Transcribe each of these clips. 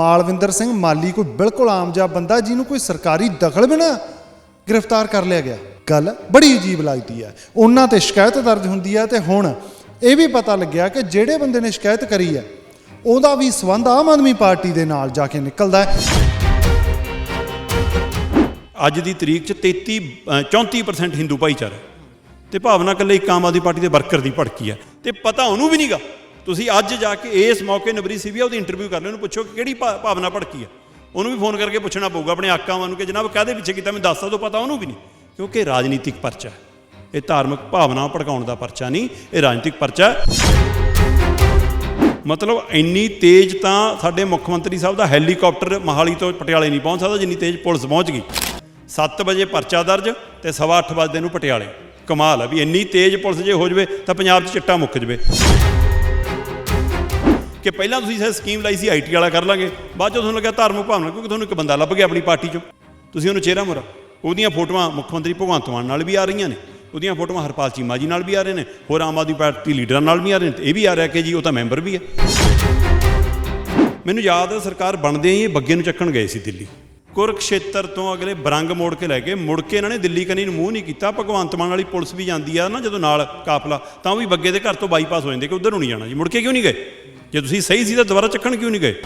ਮਾਲਵਿੰਦਰ ਸਿੰਘ ਮਾਲੀ ਕੋਈ ਬਿਲਕੁਲ ਆਮ ਜਿਹਾ ਬੰਦਾ ਜਿਹਨੂੰ ਕੋਈ ਸਰਕਾਰੀ ਦਖਲ ਬਿਨਾ ਗ੍ਰਿਫਤਾਰ ਕਰ ਲਿਆ ਗਿਆ। ਗੱਲ ਬੜੀ ਅਜੀਬ ਲੱਗਦੀ ਹੈ। ਉਹਨਾਂ ਤੇ ਸ਼ਿਕਾਇਤ ਦਰਜ ਹੁੰਦੀ ਹੈ ਤੇ ਹੁਣ ਇਹ ਵੀ ਪਤਾ ਲੱਗਿਆ ਕਿ ਜਿਹੜੇ ਬੰਦੇ ਨੇ ਸ਼ਿਕਾਇਤ ਕਰੀ ਹੈ ਉਹਦਾ ਵੀ ਸਬੰਧ ਆਮ ਆਦਮੀ ਪਾਰਟੀ ਦੇ ਨਾਲ ਜਾ ਕੇ ਨਿਕਲਦਾ ਹੈ। ਅੱਜ ਦੀ ਤਰੀਕ 'ਚ 33 ਅ, 34% ਹਿੰਦੂ ਭਾਈਚਾਰਾ ਤੇ ਭਾਵਨਾ ਇਕੱਲੇ ਇੱਕ ਆਮ ਆਦਮੀ ਪਾਰਟੀ ਦੇ ਵਰਕਰ ਦੀ ਭੜਕੀ ਹੈ। ਤੇ ਪਤਾ ਉਹਨੂੰ ਵੀ ਨਹੀਂਗਾ ਤੁਸੀਂ ਅੱਜ ਜਾ ਕੇ ਇਸ ਮੌਕੇ ਨਬਰੀ ਸਿਵਿਆ ਉਹਦੀ ਇੰਟਰਵਿਊ ਕਰ ਲਿਓ, ਉਹਨੂੰ ਪੁੱਛੋ ਕਿ ਕਿਹੜੀ ਭਾ- ਭਾਵਨਾ ਭੜਕੀ ਹੈ ਉਹਨੂੰ ਵੀ ਫੋਨ ਕਰਕੇ ਪੁੱਛਣਾ ਪਊਗਾ, ਆਪਣੇ ਆਕਾਵਾਂ ਨੂੰ ਕਿ ਜਨਾਬ ਕਾਹਦੇ ਪਿੱਛੇ ਕੀਤਾ ਮੈਂ ਦੱਸ ਸਕਦਾ ਪਤਾ ਉਹਨੂੰ ਵੀ ਨਹੀਂ। ਕਿਉਂਕਿ ਰਾਜਨੀਤਿਕ ਪਰਚਾ ਇਹ ਧਾਰਮਿਕ ਭਾਵਨਾ ਭੜਕਾਉਣ ਦਾ ਪਰਚਾ ਨਹੀਂ, ਇਹ ਰਾਜਨੀਤਿਕ ਪਰਚਾ ਮਤਲਬ ਇੰਨੀ ਤੇਜ਼ ਤਾਂ ਸਾਡੇ ਮੁੱਖ ਮੰਤਰੀ ਸਾਹਿਬ ਦਾ ਹੈਲੀਕਾਪਟਰ ਮਹਾਲੀ ਤੋਂ ਪਟਿਆਲੇ ਨਹੀਂ ਪਹੁੰਚ ਸਕਦਾ, ਜਿੰਨੀ ਤੇਜ਼ ਪੁਲਿਸ ਪਹੁੰਚ ਗਈ। 7 ਵਜੇ ਪਰਚਾ ਦਰਜ ਤੇ ਸਵਾ ਅੱਠ ਵਜੇ ਨੂੰ ਪਟਿਆਲੇ। ਕਮਾਲ ਹੈ ਵੀ ਇੰਨੀ ਤੇਜ਼ ਪੁਲਿਸ ਜੇ ਹੋ ਜਵੇ ਤਾਂ ਪੰਜਾਬ 'ਚ ਚਿੱਟਾ ਮੁੱਕ ਜਵੇ। ਕਿ ਪਹਿਲਾਂ ਤੁਸੀਂ ਇਹ ਸਕੀਮ ਲਾਈ ਸੀ ਆਈਟੀ ਵਾਲਾ ਕਰ ਲਾਂਗੇ। ਬਾਅਦ 'ਚੋਂ ਤੁਹਾਨੂੰ ਲੱਗਿਆ ਧਾਰਮਿਕ ਭਾਵਨਾ, ਕਿਉਂਕਿ ਤੁਹਾਨੂੰ ਇੱਕ ਬੰਦਾ ਲੱਭ ਗਿਆ ਆਪਣੀ ਪਾਰਟੀ 'ਚੋਂ। ਤੁਸੀਂ ਉਹਨੂੰ ਚਿਹਰਾ ਮੁਰਾ ਉਹਦੀਆਂ ਫੋਟੋਆਂ ਮੁੱਖ ਮੰਤਰੀ ਭਗਵੰਤ ਮਾਨ ਨਾਲ ਵੀ ਆ ਰਹੀਆਂ ਨੇ। ਉਹਦੀਆਂ ਫੋਟੋਆਂ ਹਰਪਾਲ ਚੀਮਾ ਜੀ ਨਾਲ ਵੀ ਆ ਰਹੇ ਨੇ। ਹੋਰ ਆਮ ਆਦਮੀ ਪਾਰਟੀ ਲੀਡਰਾਂ ਨਾਲ ਵੀ ਆ ਰਹੇ ਨੇ। ਇਹ ਵੀ ਆ ਰਿਹਾ ਕਿ ਜੀ, ਉਹ ਤਾਂ ਮੈਂਬਰ ਵੀ ਹੈ ਮੈਨੂੰ ਯਾਦ ਹੈ ਸਰਕਾਰ ਬਣਦੇ ਹੀ ਬੱਗੇ ਨੂੰ ਚੱਕਣ ਗਏ ਸੀ ਦਿੱਲੀ। ਕੁਰਕਸ਼ੇਤਰ ਤੋਂ ਅਗਲੇ ਬਰੰਗ ਮੋੜ ਕੇ ਲੈ ਕੇ ਮੁੜ ਕੇ ਇਹਨਾਂ ਨੇ ਦਿੱਲੀ ਕਨੀ ਨੂੰ ਮੂੰਹ ਨਹੀਂ ਕੀਤਾ। ਭਗਵੰਤ ਮਾਨ ਵਾਲੀ ਪੁਲਿਸ ਵੀ ਜਾਂਦੀ ਆ ਨਾ ਜਦੋਂ ਨਾਲ ਕਾਫਲਾ, ਤਾਂ ਵੀ ਬੱਗੇ ਦੇ ਘਰ ਤੋਂ ਬਾਈਪਾਸ ਹੋ ਜਾਂਦੇ ਕਿ ਉਧਰ ਨੂੰ ਨਹੀਂ ਜਾਣਾ ਜੀ। ਮੁੜ ਕੇ ਕਿਉਂ ਨਹੀਂ ਗਏ? ਜੇ ਤੁਸੀਂ ਸਹੀ ਸੀ ਤਾਂ ਦੁਬਾਰਾ ਚੱਕਣ ਕਿਉਂ ਨਹੀਂ ਗਏ?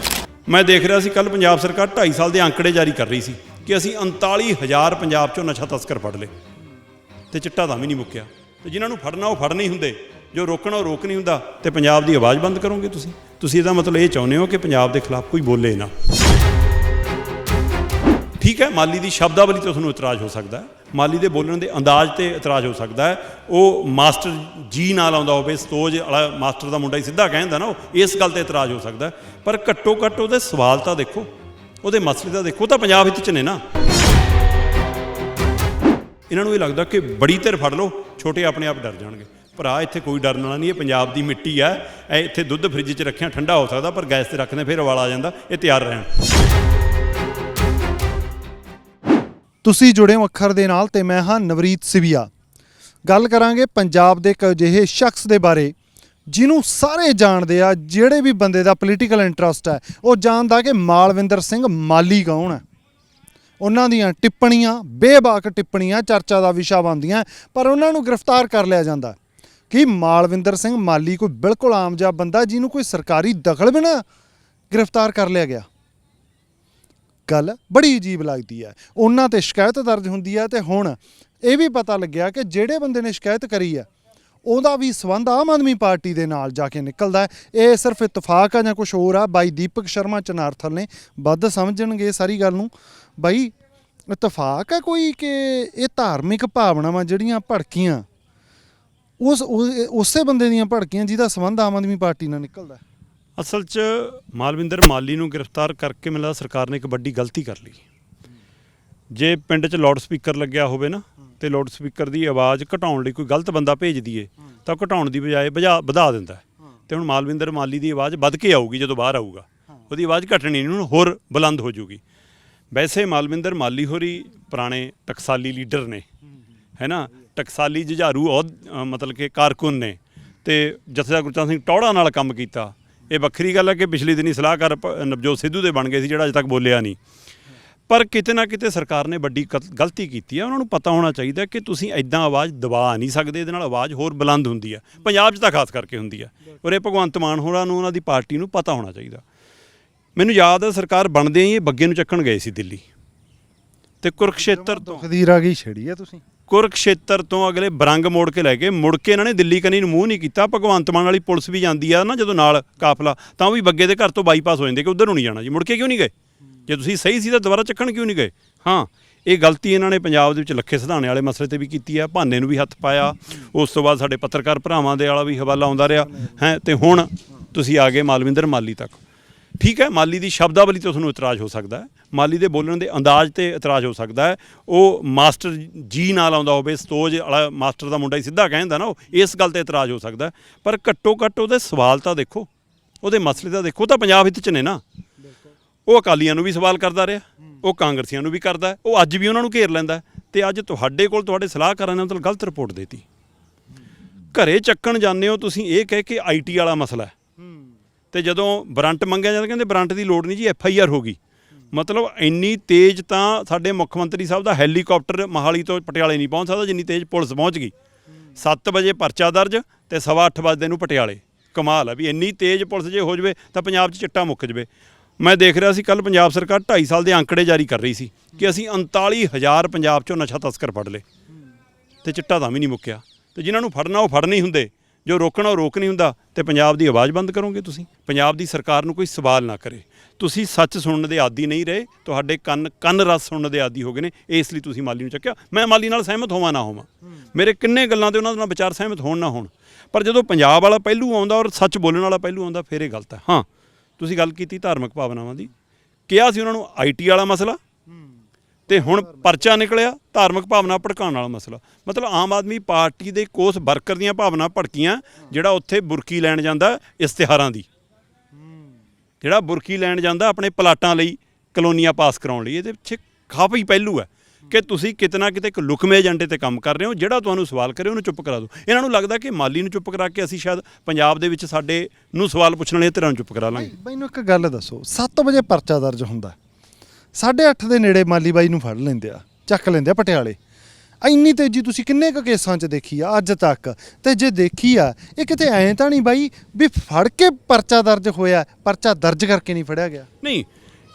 ਮੈਂ ਦੇਖ ਰਿਹਾ ਸੀ ਕੱਲ ਪੰਜਾਬ ਸਰਕਾਰ 2.5 ਸਾਲ ਦੇ ਅੰਕੜੇ ਜਾਰੀ ਕਰ ਰਹੀ ਸੀ ਕਿ ਅਸੀਂ 39000 ਪੰਜਾਬ ਚੋਂ ਨਸ਼ਾ ਤਸਕਰ ਫੜ ਲਏ। ਤੇ ਚਿੱਟਾ ਤਾਂ ਵੀ ਨਹੀਂ ਮੁੱਕਿਆ। ਤੇ ਜਿਨ੍ਹਾਂ ਨੂੰ ਫੜਨਾ ਉਹ ਫੜ ਨਹੀਂ ਹੁੰਦੇ। ਜੋ ਰੋਕਣਾ ਉਹ ਰੋਕ ਨਹੀਂ ਹੁੰਦਾ। ਤੇ ਪੰਜਾਬ ਦੀ ਆਵਾਜ਼ ਬੰਦ ਕਰੋਗੇ ਤੁਸੀਂ? ਤੁਸੀਂ ਇਹਦਾ ਮਤਲਬ ਇਹ ਚਾਹੁੰਦੇ ਹੋ ਕਿ ਪੰਜਾਬ ਦੇ ਖਿਲਾਫ ਕੋਈ ਬੋਲੇ ਨਾ। ਠੀਕ ਹੈ, ਮਾਲੀ ਦੀ ਸ਼ਬਦਾਵਲੀ ਤੇ ਤੁਹਾਨੂੰ ਇਤਰਾਜ਼ ਹੋ ਸਕਦਾ ਹੈ। ਮਾਲੀ ਦੇ ਬੋਲਣ ਦੇ ਅੰਦਾਜ਼ ਤੇ ਇਤਰਾਜ਼ ਹੋ ਸਕਦਾ ਹੈ। ਉਹ ਮਾਸਟਰ ਜੀ ਨਾਲ ਆਉਂਦਾ ਹੋਵੇ, ਸਤੋਜ ਵਾਲਾ ਮਾਸਟਰ ਦਾ ਮੁੰਡਾ ਹੀ ਸਿੱਧਾ ਕਹਿੰਦਾ ਨਾ, ਉਹ ਇਸ ਗੱਲ ਤੇ ਇਤਰਾਜ਼ ਹੋ ਸਕਦਾ ਪਰ ਘੱਟੋ ਘੱਟ ਉਹਦੇ ਸਵਾਲ ਤਾਂ ਦੇਖੋ, ਉਹਦੇ ਮਸਲੇ ਤਾਂ ਦੇਖੋ ਤਾਂ ਪੰਜਾਬ ਵਿੱਚ 'ਚ ਨੇ ਨਾ। ਇਹਨਾਂ ਨੂੰ ਇਹ ਲੱਗਦਾ ਕਿ ਬੜੀ ਧਿਰ ਫੜ ਲਓ, ਛੋਟੇ ਆਪਣੇ ਆਪ ਡਰ ਜਾਣਗੇ। ਭਰਾ, ਇੱਥੇ ਕੋਈ ਡਰਨ ਵਾਲਾ ਨਹੀਂ ਇਹ ਪੰਜਾਬ ਦੀ ਮਿੱਟੀ ਆ ਇਹ ਇੱਥੇ ਦੁੱਧ ਫ੍ਰਿਜ 'ਚ ਰੱਖਿਆ, ਠੰਡਾ ਹੋ ਸਕਦਾ, ਪਰ ਗੈਸ ਤੇ ਰੱਖਦੇ, ਫਿਰ ਉਬਾਲ ਆ ਜਾਂਦਾ, ਇਹ ਤਿਆਰ ਰਹਿਣ। ਤੁਸੀਂ ਜੁੜੇ ਹੋ ਅੱਖਰ ਦੇ ਨਾਲ ਤੇ ਮੈਂ ਹਾਂ ਨਵਰੀਤ ਸਿਵੀਆ। ਗੱਲ ਕਰਾਂਗੇ ਪੰਜਾਬ ਦੇ ਇੱਕ ਅਜਿਹੇ ਸ਼ਖਸ ਦੇ ਬਾਰੇ, ਜਿਹਨੂੰ ਸਾਰੇ ਜਾਣਦੇ ਆ, ਜਿਹੜੇ ਵੀ ਬੰਦੇ ਦਾ ਪੋਲੀਟੀਕਲ ਇੰਟਰਸਟ ਹੈ, ਉਹ ਜਾਣਦਾ ਕਿ ਮਾਲਵਿੰਦਰ ਸਿੰਘ ਮਾਲੀ ਕੌਣ ਹੈ। ਉਹਨਾਂ ਦੀਆਂ ਟਿੱਪਣੀਆਂ, ਬੇਬਾਕ ਟਿੱਪਣੀਆਂ ਚਰਚਾ ਦਾ ਵਿਸ਼ਾ ਬਣਦੀਆਂ, ਪਰ ਉਹਨਾਂ ਨੂੰ ਗ੍ਰਿਫਤਾਰ ਕਰ ਲਿਆ ਜਾਂਦਾ। ਕਿ ਮਾਲਵਿੰਦਰ ਸਿੰਘ ਮਾਲੀ ਕੋਈ ਬਿਲਕੁਲ ਆਮ ਜਿਹਾ ਬੰਦਾ ਜਿਹਨੂੰ ਕੋਈ ਸਰਕਾਰੀ ਦਖਲ ਬਿਨਾ ਗ੍ਰਿਫਤਾਰ ਕਰ ਲਿਆ ਗਿਆ? ਗੱਲ ਬੜੀ ਅਜੀਬ ਲੱਗਦੀ ਹੈ। ਉਹਨਾਂ ਤੇ ਸ਼ਿਕਾਇਤ ਦਰਜ ਹੁੰਦੀ ਹੈ ਤੇ ਹੁਣ ਇਹ ਵੀ ਪਤਾ ਲੱਗਿਆ ਕਿ ਜਿਹੜੇ ਬੰਦੇ ਨੇ ਸ਼ਿਕਾਇਤ ਕਰੀ ਹੈ, ਉਹਦਾ ਵੀ ਸਬੰਧ ਆਮ ਆਦਮੀ ਪਾਰਟੀ ਦੇ ਨਾਲ ਜਾ ਕੇ ਨਿਕਲਦਾ ਹੈ। ਇਹ ਸਿਰਫ ਇਤਫਾਕ ਆ ਜਾਂ ਕੁਝ ਹੋਰ ਆ? ਬਾਈ ਦੀਪਕ ਸ਼ਰਮਾ ਚਨਾਰਥਲ ਨੇ। ਵੱਧ ਸਮਝਣਗੇ ਸਾਰੀ ਗੱਲ ਨੂੰ। ਬਾਈ, ਇਤਫਾਕ ਹੈ ਕੋਈ ਕਿ ਇਹ ਧਾਰਮਿਕ ਭਾਵਨਾਵਾਂ ਜਿਹੜੀਆਂ ਭੜਕੀਆਂ, ਉਸ, ਉਸੇ ਬੰਦੇ ਦੀਆਂ ਭੜਕੀਆਂ ਜਿਹਦਾ ਸਬੰਧ ਆਮ ਆਦਮੀ ਪਾਰਟੀ ਨਾਲ ਨਿਕਲਦਾ ਅਸਲ 'ਚ ਮਾਲਵਿੰਦਰ ਮਾਲੀ ਨੂੰ ਗ੍ਰਿਫਤਾਰ ਕਰਕੇ ਮੈਨੂੰ ਸਰਕਾਰ ਨੇ ਇੱਕ ਵੱਡੀ ਗਲਤੀ ਕਰ ਲਈ। ਜੇ ਪਿੰਡ 'ਚ ਲਾਊਡ ਸਪੀਕਰ ਲੱਗਿਆ ਹੋਵੇ ਨਾ, ਤੇ ਲਾਊਡ ਸਪੀਕਰ ਦੀ ਆਵਾਜ਼ ਘਟਾਉਣ ਲਈ ਕੋਈ ਗਲਤ ਬੰਦਾ ਭੇਜ ਦਈਏ, ਤਾਂ ਘਟਾਉਣ ਦੀ ਬਜਾਏ ਵਜਾ ਵਧਾ ਦਿੰਦਾ ਹੈ। ਤੇ ਹੁਣ ਮਾਲਵਿੰਦਰ ਮਾਲੀ ਦੀ ਆਵਾਜ਼ ਵੱਧ ਕੇ ਆਊਗੀ ਜਦੋਂ ਬਾਹਰ ਆਊਗਾ। ਉਹਦੀ ਆਵਾਜ਼ ਘਟਣੀ ਨਹੀਂ ਹੁਣ ਹੋਰ ਬੁਲੰਦ ਹੋ ਜਾਊਗੀ। ਵੈਸੇ ਮਾਲਵਿੰਦਰ ਮਾਲੀ ਹੋਰੀ ਪੁਰਾਣੇ ਟਕਸਾਲੀ ਲੀਡਰ ਨੇ, ਹੈ ਨਾ? ਟਕਸਾਲੀ ਜੁਝਾਰੂ ਅਹੁਦ ਮਤਲਬ ਕਿ ਕਾਰਕੁਨ ਨੇ, ਤੇ ਜਥੇਦਾਰ ਗੁਰਚਰਨ ਸਿੰਘ ਟੌੜਾ ਨਾਲ ਕੰਮ ਕੀਤਾ। ਇਹ ਵੱਖਰੀ ਗੱਲ ਹੈ ਕਿ ਪਿਛਲੇ ਦਿਨੀ ਸਲਾਹਕਾਰ ਪ- ਨਵਜੋਤ ਸਿੱਧੂ ਦੇ ਬਣ ਗਏ ਸੀ, ਜਿਹੜਾ ਅਜੇ ਤੱਕ ਬੋਲਿਆ ਨਹੀਂ। ਪਰ ਕਿਤੇ ਨਾ ਕਿਤੇ ਸਰਕਾਰ ਨੇ ਵੱਡੀ ਕਤ- ਗਲਤੀ ਕੀਤੀ ਹੈ, ਉਹਨਾਂ ਨੂੰ ਪਤਾ ਹੋਣਾ ਚਾਹੀਦਾ ਕਿ ਤੁਸੀਂ ਐਦਾਂ ਆਵਾਜ਼ ਦਬਾ ਨਹੀਂ ਸਕਦੇ, ਇਹਦੇ ਨਾਲ ਆਵਾਜ਼ ਹੋਰ ਬੁਲੰਦ ਹੁੰਦੀ ਹੈ। ਪੰਜਾਬ 'ਚ ਤਾਂ ਖਾਸ ਕਰਕੇ ਹੁੰਦੀ ਹੈ। ਔਰ ਇਹ ਭਗਵੰਤ ਮਾਨ ਹੋਰਾਂ ਨੂੰ, ਉਹਨਾਂ ਦੀ ਪਾਰਟੀ ਨੂੰ ਪਤਾ ਹੋਣਾ ਚਾਹੀਦਾ। ਮੈਨੂੰ ਯਾਦ ਹੈ, ਸਰਕਾਰ ਬਣਦੇ ਹੀ ਇਹ ਬੱਗੇ ਨੂੰ ਚੱਕਣ ਗਏ ਸੀ ਦਿੱਲੀ। ਤੇ ਕੁਰਕਸ਼ੇਤਰ ਤੋਂ ਖਦੀਰ ਆ ਗਈ, ਛੜੀ ਹੈ ਤੁਸੀਂ? ਕੁਰਕਸ਼ੇਤਰ ਤੋਂ ਅਗਲੇ ਬਰੰਗ ਮੋੜ ਕੇ ਲੈ ਕੇ ਮੁੜ ਕੇ ਇਹਨਾਂ ਨੇ ਦਿੱਲੀ ਕਨੀ ਨੂੰ ਮੂੰਹ ਨਹੀਂ ਕੀਤਾ। ਭਗਵੰਤ ਮਾਨ ਵਾਲੀ ਪੁਲਿਸ ਵੀ ਜਾਂਦੀ ਆ ਨਾ ਜਦੋਂ ਨਾਲ ਕਾਫਲਾ, ਤਾਂ ਉਹ ਵੀ ਬੱਗੇ ਦੇ ਘਰ ਤੋਂ ਬਾਈਪਾਸ ਹੋ ਜਾਂਦੇ ਕਿ ਉਧਰ ਨੂੰ ਨਹੀਂ ਜਾਣਾ ਜੀ। ਮੁੜ ਕੇ ਕਿਉਂ ਨਹੀਂ ਗਏ? ਜੇ ਤੁਸੀਂ ਸਹੀ ਸੀ ਤਾਂ ਦੁਬਾਰਾ ਚੱਕਣ ਕਿਉਂ ਨਹੀਂ ਗਏ? ਹਾਂ, ਇਹ ਗਲਤੀ ਇਹਨਾਂ ਨੇ ਪੰਜਾਬ ਦੇ ਵਿੱਚ ਲੱਖੇ ਸਿਧਾਣੇ ਵਾਲੇ ਮਸਲੇ ਤੇ ਵੀ ਕੀਤੀ ਆ, ਭਾਨੇ ਨੂੰ ਵੀ ਹੱਥ ਪਾਇਆ। ਉਸ ਤੋਂ ਬਾਅਦ ਸਾਡੇ ਪੱਤਰਕਾਰ ਭਰਾਵਾਂ ਦੇ ਵਾਲਾ ਵੀ ਹਵਾਲਾ ਆਉਂਦਾ ਰਿਹਾ। ਹੈ, ਤੇ ਹੁਣ ਤੁਸੀਂ ਆ ਗਏ ਮਾਲਵਿੰਦਰ ਮਾਲੀ ਤੱਕ। ਠੀਕ ਹੈ, ਮਾਲੀ ਦੀ ਸ਼ਬਦਾਵਲੀ ਤੇ ਤੁਹਾਨੂੰ ਇਤਰਾਜ਼ ਹੋ ਸਕਦਾ ਹੈ। ਮਾਲੀ ਦੇ ਬੋਲਣ ਦੇ ਅੰਦਾਜ਼ ਤੇ ਇਤਰਾਜ਼ ਹੋ ਸਕਦਾ ਹੈ। ਉਹ ਮਾਸਟਰ ਜੀ ਨਾਲ ਆਉਂਦਾ ਹੋਵੇ, ਸਤੋਜ ਵਾਲਾ ਮਾਸਟਰ ਦਾ ਮੁੰਡਾ ਹੀ ਸਿੱਧਾ ਕਹਿੰਦਾ ਨਾ, ਉਹ ਇਸ ਗੱਲ ਤੇ ਇਤਰਾਜ਼ ਹੋ ਸਕਦਾ ਪਰ ਘੱਟੋ ਘੱਟ ਉਹਦੇ ਸਵਾਲ ਤਾਂ ਦੇਖੋ, ਉਹਦੇ ਮਸਲੇ ਤਾਂ ਦੇਖੋ ਤਾਂ ਪੰਜਾਬ ਹਿੱਤ ਚ ਨੇ ਨਾ। ਉਹ ਅਕਾਲੀਆਂ ਨੂੰ ਵੀ ਸਵਾਲ ਕਰਦਾ ਰਿਹਾ, ਉਹ ਕਾਂਗਰਸੀਆਂ ਨੂੰ ਵੀ ਕਰਦਾ ਉਹ ਅੱਜ ਵੀ ਉਹਨਾਂ ਨੂੰ ਘੇਰ ਲੈਂਦਾ ਹੈ ਤੇ ਅੱਜ ਤੁਹਾਡੇ ਕੋਲ ਤੁਹਾਡੇ ਸਲਾਹਕਾਰਾਂ ਨੇ ਮਤਲਬ ਗਲਤ ਰਿਪੋਰਟ ਦੇਤੀ। ਘਰੇ ਚੱਕਣ ਜਾਂਦੇ ਹੋ, ਤੁਸੀਂ ਇਹ ਕਹਿ ਕੇ ਆਈਟੀ ਵਾਲਾ ਮਸਲਾ ਤੇ ਜਦੋਂ ਵਾਰੰਟ ਮੰਗਿਆ ਜਾਂਦਾ, ਕਹਿੰਦੇ ਵਾਰੰਟ ਦੀ ਲੋੜ ਨਹੀਂ ਜੀ, ਐਫ ਆਈ ਆਰ ਹੋ ਗਈ। ਮਤਲਬ ਇੰਨੀ ਤੇਜ਼ ਤਾਂ ਸਾਡੇ ਮੁੱਖ ਮੰਤਰੀ ਸਾਹਿਬ ਦਾ ਹੈਲੀਕਾਪਟਰ ਮਹਾਲੀ ਤੋਂ ਪਟਿਆਲੇ ਨਹੀਂ ਪਹੁੰਚ ਸਕਦਾ, ਜਿੰਨੀ ਤੇਜ਼ ਪੁਲਿਸ ਪਹੁੰਚ ਗਈ। 7 ਵਜੇ ਪਰਚਾ ਦਰਜ ਤੇ ਸਵਾ ਅੱਠ ਵਜੇ ਨੂੰ ਪਟਿਆਲੇ। ਕਮਾਲ ਆ ਵੀ ਇੰਨੀ ਤੇਜ਼ ਪੁਲਿਸ ਜੇ ਹੋ ਜਵੇ ਤਾਂ ਪੰਜਾਬ 'ਚ ਚਿੱਟਾ ਮੁੱਕ ਜਵੇ। ਮੈਂ ਦੇਖ ਰਿਹਾ ਸੀ ਕੱਲ ਪੰਜਾਬ ਸਰਕਾਰ 2.5 ਸਾਲ ਦੇ ਅੰਕੜੇ ਜਾਰੀ ਕਰ ਰਹੀ ਸੀ ਕਿ ਅਸੀਂ 39000 ਪੰਜਾਬ 'ਚੋਂ ਨਸ਼ਾ ਤਸਕਰ ਫੜ ਲਏ। ਤੇ ਚਿੱਟਾ ਤਾਂ ਵੀ ਨਹੀਂ ਮੁੱਕਿਆ। ਤੇ ਜਿਨ੍ਹਾਂ ਨੂੰ ਫੜਨਾ ਉਹ ਫੜ ਨਹੀਂ ਹੁੰਦੇ। ਜੋ ਰੋਕਣਾ ਉਹ ਰੋਕ ਨਹੀਂ ਹੁੰਦਾ ਤੇ ਪੰਜਾਬ ਦੀ ਆਵਾਜ਼ ਬੰਦ ਕਰੋਗੇ ਤੁਸੀਂ? ਪੰਜਾਬ ਦੀ ਸਰਕਾਰ ਨੂੰ ਕੋਈ ਸਵਾਲ ਨਾ ਕਰੇ। ਤੁਸੀਂ ਸੱਚ ਸੁਣਨ ਦੇ ਆਦੀ ਨਹੀਂ ਰਹੇ, ਤੁਹਾਡੇ ਕੰਨ ਕੰਨ ਰਸ ਸੁਣਨ ਦੇ ਆਦੀ ਹੋ ਗਏ ਨੇ, ਇਸ ਲਈ ਤੁਸੀਂ ਮਾਲੀ ਨੂੰ ਚੱਕਿਆ। ਮੈਂ ਮਾਲੀ ਨਾਲ ਸਹਿਮਤ ਹੋਵਾਂ ਨਾ ਹੋਵਾਂ। ਮੇਰੇ ਕਿੰਨੇ ਗੱਲਾਂ ਤੇ ਉਹਨਾਂ ਨਾਲ ਵਿਚਾਰ ਸਹਿਮਤ ਹੋਣ ਨਾ ਹੋਣ। ਪਰ ਜਦੋਂ ਪੰਜਾਬ ਵਾਲਾ ਪਹਿਲੂ ਆਉਂਦਾ ਔਰ ਸੱਚ ਬੋਲਣ ਵਾਲਾ ਪਹਿਲੂ ਆਉਂਦਾ, ਫਿਰ ਇਹ ਗਲਤ ਹੈ। ਹਾਂ, ਤੁਸੀਂ ਗੱਲ ਕੀਤੀ ਧਾਰਮਿਕ ਭਾਵਨਾਵਾਂ ਦੀ। ਕਿਹਾ ਸੀ ਉਹਨਾਂ ਨੂੰ ਆਈਟੀ ਵਾਲਾ ਮਸਲਾ ਤੇ ਹੁਣ ਪਰਚਾ ਨਿਕਲਿਆ, ਧਾਰਮਿਕ ਭਾਵਨਾ ਭੜਕਾਉਣ ਵਾਲਾ ਮਸਲਾ। ਮਤਲਬ ਆਮ ਆਦਮੀ ਪਾਰਟੀ ਦੇ ਕੋਸ ਵਰਕਰ ਦੀਆਂ ਭਾਵਨਾ ਭੜਕੀਆਂ, ਜਿਹੜਾ ਉੱਥੇ ਬੁਰਕੀ ਲੈਣ ਜਾਂਦਾ ਇਸ਼ਤਿਹਾਰਾਂ ਦੀ। ਜਿਹੜਾ ਬੁਰਕੀ ਲੈਣ ਜਾਂਦਾ ਆਪਣੇ ਪਲਾਟਾਂ ਲਈ, ਕਲੋਨੀਆਂ ਪਾਸ ਕਰਾਉਣ ਲਈ ਇਹਦੇ ਪਿੱਛੇ ਕਾਫੀ ਪਹਿਲੂ ਹੈ ਕਿ ਤੁਸੀਂ ਕਿਤਨਾ ਕਿਤੇ ਇੱਕ ਲੁਕਮੇ ਏਜੰਡੇ ਤੇ ਕੰਮ ਕਰ ਰਹੇ ਹੋ, ਜਿਹੜਾ ਤੁਹਾਨੂੰ ਸਵਾਲ ਕਰੇ ਉਹਨੂੰ ਚੁੱਪ ਕਰਾ ਦਿਓ। ਇਹਨਾਂ ਨੂੰ ਲੱਗਦਾ ਕਿ ਮਾਲੀ ਨੂੰ ਚੁੱਪ ਕਰਾ ਕੇ ਅਸੀਂ ਸ਼ਾਇਦ ਪੰਜਾਬ ਦੇ ਵਿੱਚ ਸਾਡੇ ਨੂੰ ਸਵਾਲ ਪੁੱਛਣ ਵਾਲੇ ਧਿਰਾਂ ਨੂੰ ਚੁੱਪ ਕਰਾ ਲਾਂਗੇ। ਮੈਨੂੰ ਇੱਕ ਗੱਲ ਦੱਸੋ 7 ਵਜੇ ਪਰਚਾ ਦਰਜ ਹੁੰਦਾ 8:30 ਦੇ ਨੇੜੇ ਮਾਲੀ ਬਾਈ ਨੂੰ ਫੜ ਲੈਂਦੇ ਆ ਚੱਕ ਲੈਂਦੇ ਆ ਪਟਿਆਲੇ। ਇੰਨੀ ਤੇਜ਼ੀ ਤੁਸੀਂ ਕਿੰਨੇ ਕੁ ਕੇਸਾਂ 'ਚ ਦੇਖੀ ਆ ਅੱਜ ਤੱਕ? ਤੇ ਜੇ ਦੇਖੀ ਆ ਇਹ ਕਿਤੇ ਐਂ ਤਾਂ ਨਹੀਂ ਬਾਈ ਵੀ ਫੜ ਕੇ ਪਰਚਾ ਦਰਜ ਹੋਇਆ ਪਰਚਾ ਦਰਜ ਕਰਕੇ ਨਹੀਂ ਫੜਿਆ ਗਿਆ? ਨਹੀਂ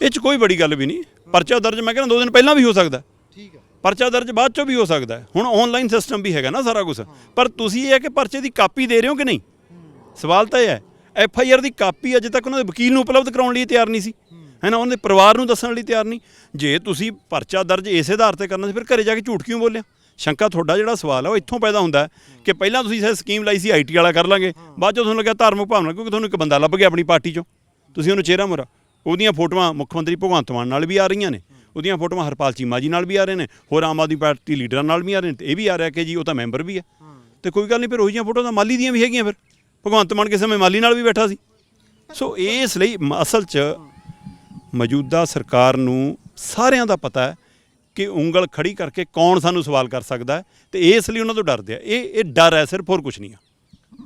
ਇਹ 'ਚ ਕੋਈ ਬੜੀ ਗੱਲ ਵੀ ਨਹੀਂ। ਪਰਚਾ ਦਰਜ ਮੈਂ ਕਹਿੰਦਾ ਦੋ ਦਿਨ ਪਹਿਲਾਂ ਵੀ ਹੋ ਸਕਦਾ। ਠੀਕ ਹੈ ਪਰਚਾ ਦਰਜ ਬਾਅਦ ਚੋਂ ਵੀ ਹੋ ਸਕਦਾ। ਹੈ। ਹੁਣ ਆਨਲਾਈਨ ਸਿਸਟਮ ਵੀ ਹੈਗਾ ਨਾ ਸਾਰਾ ਕੁਝ ਪਰ ਤੁਸੀਂ ਇਹ ਹੈ ਕਿ ਪਰਚੇ ਦੀ ਕਾਪੀ ਦੇ ਰਹੇ ਹੋ ਕਿ ਨਹੀਂ? ਸਵਾਲ ਤਾਂ ਇਹ ਹੈ ਐਫ ਆਈ ਆਰ ਦੀ ਕਾਪੀ ਅਜੇ ਤੱਕ ਉਹਨਾਂ ਦੇ ਵਕੀਲ ਨੂੰ ਉਪਲਬਧ ਕਰਾਉਣ ਲਈ ਤਿਆਰ ਨਹੀਂ ਸੀ। ਹੈ ਨਾ, ਉਹਨਾਂ ਪਰਿਵਾਰ ਨੂੰ ਦੱਸਣ ਲਈ ਤਿਆਰ ਨਹੀਂ। ਜੇ ਤੁਸੀਂ ਪਰਚਾ ਦਰਜ ਇਸੇ ਆਧਾਰ ਤੇ ਕਰਨਾ ਸੀ, ਫਿਰ ਘਰੇ ਜਾ ਕੇ ਝੂਠ ਕਿਉਂ ਬੋਲਿਆ? ਸ਼ੰਕਾ ਤੁਹਾਡਾ ਜਿਹੜਾ ਸਵਾਲ ਹੈ ਉਹ ਇੱਥੋਂ ਪੈਦਾ ਹੁੰਦਾ ਕਿ ਪਹਿਲਾਂ ਤੁਸੀਂ ਇਹ ਸਕੀਮ ਲਾਈ ਸੀ ਆਈਟੀ ਵਾਲਾ ਕਰ ਲਾਂਗੇ। ਬਾਅਦ ਚੋਂ ਤੁਹਾਨੂੰ ਲੱਗਿਆ ਧਾਰਮਿਕ ਭਾਵਨਾ, ਕਿਉਂਕਿ ਤੁਹਾਨੂੰ ਇੱਕ ਬੰਦਾ ਲੱਭ ਗਿਆ ਆਪਣੀ ਪਾਰਟੀ ਚੋਂ। ਤੁਸੀਂ ਉਹਨੂੰ ਚਿਹਰਾ ਮੁਰਾ ਉਹਦੀਆਂ ਫੋਟੋਆਂ ਮੁੱਖ ਮੰਤਰੀ ਭਗਵੰਤ ਮਾਨ ਨਾਲ ਵੀ ਆ ਰਹੀਆਂ ਨੇ। ਉਹਦੀਆਂ ਫੋਟੋਆਂ ਹਰਪਾਲ ਚੀਮਾ ਜੀ ਨਾਲ ਵੀ ਆ ਰਹੇ ਨੇ। ਹੋਰ ਆਮ ਆਦਮੀ ਪਾਰਟੀ ਲੀਡਰਾਂ ਨਾਲ ਵੀ ਆ ਰਹੇ ਨੇ। ਤੇ ਇਹ ਵੀ ਆ ਰਿਹਾ ਕਿ ਜੀ, ਉਹ ਤਾਂ ਮੈਂਬਰ ਵੀ ਹੈ ਤੇ ਕੋਈ ਗੱਲ ਨਹੀਂ, ਫਿਰ ਉਹੀ ਜਿਹੀਆਂ ਫੋਟੋਆਂ ਤਾਂ ਮਾਲੀ ਦੀਆਂ ਵੀ ਹੈਗੀਆਂ ਫਿਰ। ਭਗਵੰਤ ਮਾਨ ਕਿਸੇ ਸਮੇਂ ਮਾਲੀ ਨਾਲ ਵੀ ਬੈਠਾ ਸੀ। ਸੋ ਇਸ ਲਈ ਮ- ਅਸਲ 'ਚ ਮੌਜੂਦਾ ਸਰਕਾਰ ਨੂੰ ਸਾਰਿਆਂ ਦਾ ਪਤਾ ਹੈ ਕਿ ਉਂਗਲ ਖੜੀ ਕਰਕੇ ਕੌਣ ਸਾਨੂੰ ਸਵਾਲ ਕਰ ਸਕਦਾ ਹੈ ਤੇ ਇਸ ਲਈ ਉਹਨਾਂ ਤੋਂ ਡਰਦੇ ਆ। ਇਹ ਇਹ ਡਰ ਹੈ, ਸਿਰਫ ਹੋਰ ਕੁਝ ਨਹੀਂ ਆ।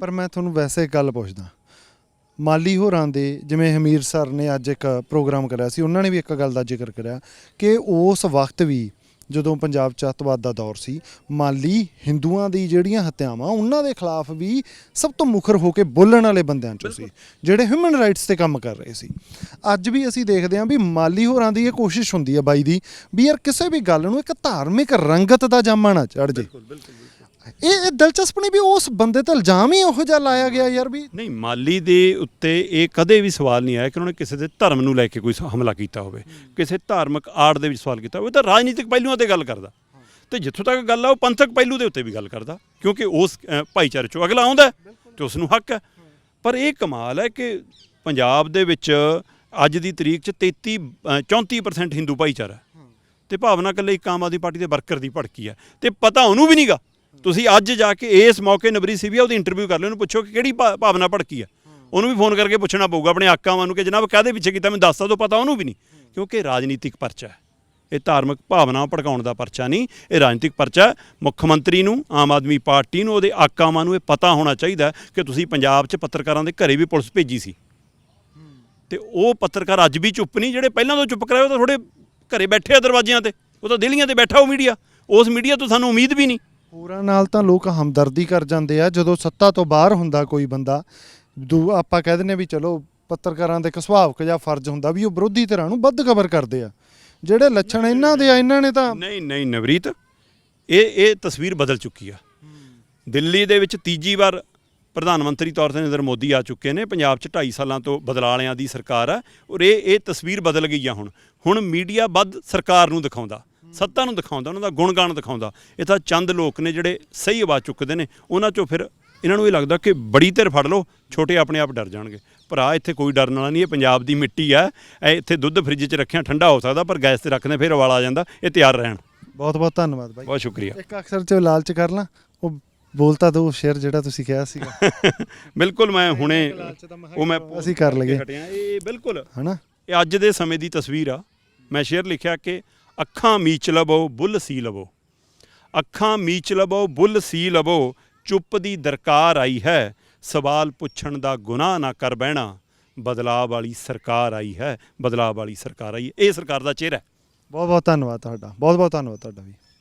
ਪਰ ਮੈਂ ਤੁਹਾਨੂੰ ਵੈਸੇ ਇੱਕ ਗੱਲ ਪੁੱਛਦਾ। ਮਾਲੀ ਹੋਰਾਂ ਦੇ, ਜਿਵੇਂ ਹਮੀਰ ਸਰ ਨੇ ਅੱਜ ਇੱਕ ਪ੍ਰੋਗਰਾਮ ਕਰਿਆ ਸੀ, ਉਹਨਾਂ ਨੇ ਵੀ ਇੱਕ ਗੱਲ ਦਾ ਜ਼ਿਕਰ ਕਰਿਆ ਕਿ ਉਸ ਵਕਤ ਵੀ ਜਦੋਂ ਪੰਜਾਬ ਚ ਅੱਤਵਾਦ ਦਾ ਦੌਰ ਸੀ ਮਾਲੀ ਹਿੰਦੂਆਂ ਦੀ ਜਿਹੜੀਆਂ ਹੱਤਿਆਵਾਂ ਉਹਨਾਂ ਦੇ ਖਿਲਾਫ ਵੀ ਸਭ ਤੋਂ ਮੁਖਰ ਹੋ ਕੇ ਬੋਲਣ ਵਾਲੇ ਬੰਦਿਆਂ ਚੋਂ ਸੀ ਜਿਹੜੇ ਹਿਊਮਨ ਰਾਈਟਸ ਤੇ ਕੰਮ ਕਰ ਰਹੇ ਸੀ। ਅੱਜ ਵੀ ਅਸੀਂ ਦੇਖਦੇ ਹਾਂ ਵੀ ਮਾਲੀ ਹੋਰਾਂ ਦੀ ਇਹ ਕੋਸ਼ਿਸ਼ ਹੁੰਦੀ ਹੈ ਬਾਈ ਦੀ ਵੀ ਯਾਰ ਕਿਸੇ ਵੀ ਗੱਲ ਨੂੰ ਇੱਕ ਧਾਰਮਿਕ ਰੰਗਤ ਦਾ ਜਾਮਾ ਨਾ ਚੜ ਜੇ। ਇਹ ਇਹ ਦਿਲਚਸਪ ਨਹੀਂ ਵੀ ਉਸ ਬੰਦੇ ਤੇ ਇਲਜ਼ਾਮ ਹੀ ਉਹੋ ਜਿਹਾ ਲਾਇਆ ਗਿਆ ਯਾਰ ਵੀ ਨਹੀਂ ਮਾਲੀ ਦੇ ਉੱਤੇ ਇਹ ਕਦੇ ਵੀ ਸਵਾਲ ਨਹੀਂ ਆਇਆ ਕਿ ਉਹਨਾਂ ਨੇ ਕਿਸੇ ਦੇ ਧਰਮ ਨੂੰ ਲੈ ਕੇ ਕੋਈ ਹਮਲਾ ਕੀਤਾ ਹੋਵੇ। ਕਿਸੇ ਧਾਰਮਿਕ ਆੜ ਦੇ ਵਿੱਚ ਸਵਾਲ ਕੀਤਾ ਹੋਵੇ ਉਹ ਤਾਂ ਰਾਜਨੀਤਿਕ ਪਹਿਲੂਆਂ ਤੇ ਗੱਲ ਕਰਦਾ। ਤੇ ਜਿੱਥੋਂ ਤੱਕ ਗੱਲ ਆ ਉਹ ਪੰਥਕ ਪਹਿਲੂ ਦੇ ਉੱਤੇ ਵੀ ਗੱਲ ਕਰਦਾ ਕਿਉਂਕਿ ਉਸ ਭਾਈਚਾਰੇ ਚੋਂ ਅਗਲਾ ਆਉਂਦਾ ਤੇ ਉਸ ਨੂੰ ਹੱਕ ਹੈ। ਪਰ ਇਹ ਕਮਾਲ ਹੈ ਕਿ ਪੰਜਾਬ ਦੇ ਵਿੱਚ ਅੱਜ ਦੀ ਤਰੀਕ 'ਚ 33 ਅ, 34% ਹਿੰਦੂ ਭਾਈਚਾਰਾ ਤੇ ਭਾਵਨਾ ਇਕੱਲੇ ਇੱਕ ਆਮ ਆਦਮੀ ਪਾਰਟੀ ਦੇ ਵਰਕਰ ਦੀ ਭੜਕੀ ਹੈ। ਤੇ ਪਤਾ ਉਹਨੂੰ ਵੀ ਨਹੀਂਗਾ ਤੁਸੀਂ ਅੱਜ ਜਾ ਕੇ ਇਸ ਮੌਕੇ ਨਬਰੀ ਸਿਵਿਆ ਉਹਦੀ ਇੰਟਰਵਿਊ ਕਰ ਲਿਓ, ਉਹਨੂੰ ਪੁੱਛੋ ਕਿ ਕਿਹੜੀ ਭਾ- ਭਾਵਨਾ ਭੜਕੀ ਹੈ ਉਹਨੂੰ ਵੀ ਫੋਨ ਕਰਕੇ ਪੁੱਛਣਾ ਪਊਗਾ, ਆਪਣੇ ਆਕਾਵਾਂ ਨੂੰ ਕਿ ਜਨਾਬ ਕਾਹਦੇ ਪਿੱਛੇ ਕੀਤਾ, ਮੈਨੂੰ ਦੱਸ ਦੋ ਪਤਾ ਉਹਨੂੰ ਵੀ ਨਹੀਂ। ਕਿਉਂਕਿ ਰਾਜਨੀਤਿਕ ਪਰਚਾ ਹੈ। ਇਹ ਧਾਰਮਿਕ ਭਾਵਨਾ ਭੜਕਾਉਣ ਦਾ ਪਰਚਾ ਨਹੀਂ, ਇਹ ਰਾਜਨੀਤਿਕ ਪਰਚਾ ਹੈ। ਮੁੱਖ ਮੰਤਰੀ ਨੂੰ, ਆਮ ਆਦਮੀ ਪਾਰਟੀ ਨੂੰ, ਉਹਦੇ ਆਕਾਵਾਂ ਨੂੰ ਇਹ ਪਤਾ ਹੋਣਾ ਚਾਹੀਦਾ ਹੈ ਕਿ ਤੁਸੀਂ ਪੰਜਾਬ 'ਚ ਪੱਤਰਕਾਰਾਂ ਦੇ ਘਰੇ ਵੀ ਪੁਲਿਸ ਭੇਜੀ ਸੀ। ਤੇ ਉਹ ਪੱਤਰਕਾਰ ਅੱਜ ਵੀ ਚੁੱਪ ਨਹੀਂ, ਜਿਹੜੇ ਪਹਿਲਾਂ ਤੋਂ ਚੁੱਪ ਕਰਾਏ ਉਹ ਤਾਂ ਥੋੜੇ ਘਰੇ ਬੈਠੇ ਆ ਦਰਵਾਜ਼ਿਆਂ ਤੇ, ਉਹ ਤਾਂ ਦਿੱਲੀਆਂ ਤੇ ਬੈਠਾ ਉਹ ਮੀਡੀਆ। ਉਸ ਮੀਡੀਆ ਤੋਂ ਸਾਨੂੰ ਉਮੀਦ ਵੀ ਨਹੀਂ। ਹੋਰਾਂ ਨਾਲ ਤਾਂ ਲੋਕ ਹਮਦਰਦੀ ਕਰ ਜਾਂਦੇ ਆ, ਜਦੋਂ ਸੱਤਾ ਤੋਂ ਬਾਹਰ ਹੁੰਦਾ ਕੋਈ ਬੰਦਾ, ਦੂ ਆਪਾਂ ਕਹਿ ਦਿੰਦੇ ਵੀ ਚਲੋ ਪੱਤਰਕਾਰਾਂ ਦੇ ਇੱਕ ਸੁਭਾਵਕ ਜਾਂ ਫਰਜ਼ ਹੁੰਦਾ ਵੀ ਉਹ ਵਿਰੋਧੀ ਧਿਰਾਂ ਨੂੰ ਵੱਧ ਕਵਰ ਕਰਦੇ ਆ। ਜਿਹੜੇ ਲੱਛਣ ਇਹਨਾਂ ਦੇ ਆ, ਇਹਨਾਂ ਨੇ ਤਾਂ ਨਹੀਂ ਨਹੀਂ, ਨਵਰੀਤ, ਇਹ ਇਹ ਤਸਵੀਰ ਬਦਲ ਚੁੱਕੀ ਆ। ਦਿੱਲੀ ਦੇ ਵਿੱਚ ਤੀਜੀ ਵਾਰ ਪ੍ਰਧਾਨ ਮੰਤਰੀ ਤੌਰ ਤੇ ਨਰਿੰਦਰ ਮੋਦੀ ਆ ਚੁੱਕੇ ਨੇ, ਪੰਜਾਬ 'ਚ 2.5 ਸਾਲਾਂ ਤੋਂ ਬਦਲਾਲਿਆਂ ਦੀ ਸਰਕਾਰ ਆ, ਔਰ ਇਹ ਇਹ ਤਸਵੀਰ ਬਦਲ ਗਈ ਆ ਹੁਣ। ਹੁਣ ਮੀਡੀਆ ਵੱਧ ਸਰਕਾਰ ਨੂੰ ਦਿਖਾਉਂਦਾ। ਸੱਤਾ ਨੂੰ ਦਿਖਾਉਂਦਾ ਉਹਨਾਂ ਦਾ ਗੁਣਗਾਨ ਦਿਖਾਉਂਦਾ। ਇਹ ਤਾਂ ਚੰਦ ਲੋਕ ਨੇ ਜਿਹੜੇ ਸਹੀ ਆਵਾਜ਼ ਚੁੱਕਦੇ ਨੇ। ਉਹਨਾਂ 'ਚੋਂ ਫਿਰ ਇਹਨਾਂ ਨੂੰ ਇਹ ਲੱਗਦਾ ਕਿ ਬੜੀ ਧਿਰ ਫੜ ਲਓ ਛੋਟੇ ਆਪਣੇ ਆਪ ਡਰ ਜਾਣਗੇ। ਭਰਾ ਇੱਥੇ ਕੋਈ ਡਰਨ ਵਾਲਾ ਨਹੀਂ ਇਹ ਪੰਜਾਬ ਦੀ ਮਿੱਟੀ ਆ ਇਹ ਇੱਥੇ ਦੁੱਧ ਫ੍ਰਿਜ 'ਚ ਰੱਖਿਆ ਠੰਡਾ ਹੋ ਸਕਦਾ ਪਰ ਗੈਸ ਤੇ ਰੱਖਦੇ ਫਿਰ ਉਬਾਲ ਆ ਜਾਂਦਾ। ਇਹ ਤਿਆਰ ਰਹਿਣ। ਬਹੁਤ ਬਹੁਤ ਧੰਨਵਾਦ ਬਾਈ। ਬਹੁਤ ਸ਼ੁਕਰੀਆ। ਇੱਕ ਅਕਸਰ ਚ ਲਾਲਚ ਕਰ ਲਾਂ ਉਹ ਬੋਲਤਾ ਦੋ ਸ਼ੇਰ ਜਿਹੜਾ ਤੁਸੀਂ ਕਿਹਾ ਸੀਗਾ। ਬਿਲਕੁਲ ਮੈਂ ਹੁਣੇ ਉਹ ਮੈਂ ਅਸੀਂ ਕਰ ਹਟਿਆ। ਇਹ ਬਿਲਕੁਲ। ਹਨਾ? ਇਹ ਅੱਜ ਦੇ ਸਮੇਂ ਦੀ ਤਸਵੀਰ ਆ। ਮੈਂ ਸ਼ੇਰ ਲਿਖਿਆ ਕਿ ਅੱਖਾਂ ਮੀਚ ਲਵੋ, ਬੁੱਲ ਸੀ ਲਵੋ। ਅੱਖਾਂ ਮੀਚ ਲਵੋ, ਬੁੱਲ ਸੀ ਲਵੋ, ਚੁੱਪ ਦੀ ਦਰਕਾਰ ਆਈ ਹੈ। ਸਵਾਲ ਪੁੱਛਣ ਦਾ ਗੁਨਾਹ ਨਾ ਕਰ ਬਹਿਣਾ, ਬਦਲਾਅ ਵਾਲੀ ਸਰਕਾਰ ਆਈ ਹੈ। ਬਦਲਾਅ ਵਾਲੀ ਸਰਕਾਰ ਆਈ ਹੈ। ਇਹ ਸਰਕਾਰ ਦਾ ਚਿਹਰਾ ਹੈ। ਬਹੁਤ ਬਹੁਤ ਧੰਨਵਾਦ ਤੁਹਾਡਾ। ਬਹੁਤ ਬਹੁਤ ਧੰਨਵਾਦ ਤੁਹਾਡਾ ਵੀ।